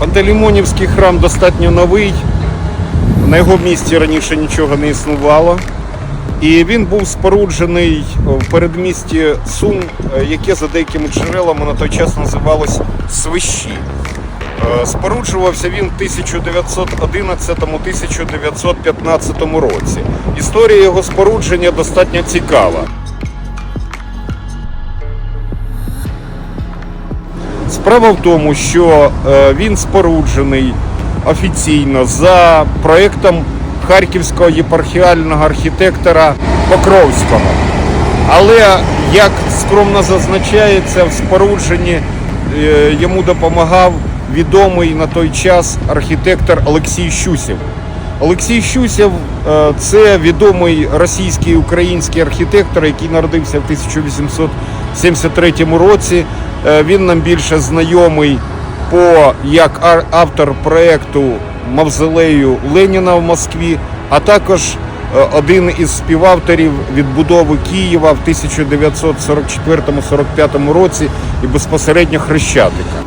Пантелеймонівський храм достатньо новий. На його місці раніше нічого не існувало. І він був споруджений в передмісті Сум, яке за деякими джерелами на той час називалось Свищі. Е, Споруджувався він в 1911-1915 році. Історія його спорудження достатньо цікава. Справа в тому, що е, він споруджений офіційно за проєктом харківського єпархіального архітектора Покровського. Але, як скромно зазначається, в спорудженні е, йому допомагав відомий на той час архітектор Олексій Щусєв. Олексій Щусєв е, це відомий російський український архітектор, який народився в 1873 році. Е, Він нам більше знайомий по як автор проекту Мавзолею Леніна в Москві, а також е, один із співавторів відбудови Києва в 1944-45 році і безпосередньо Хрещатика.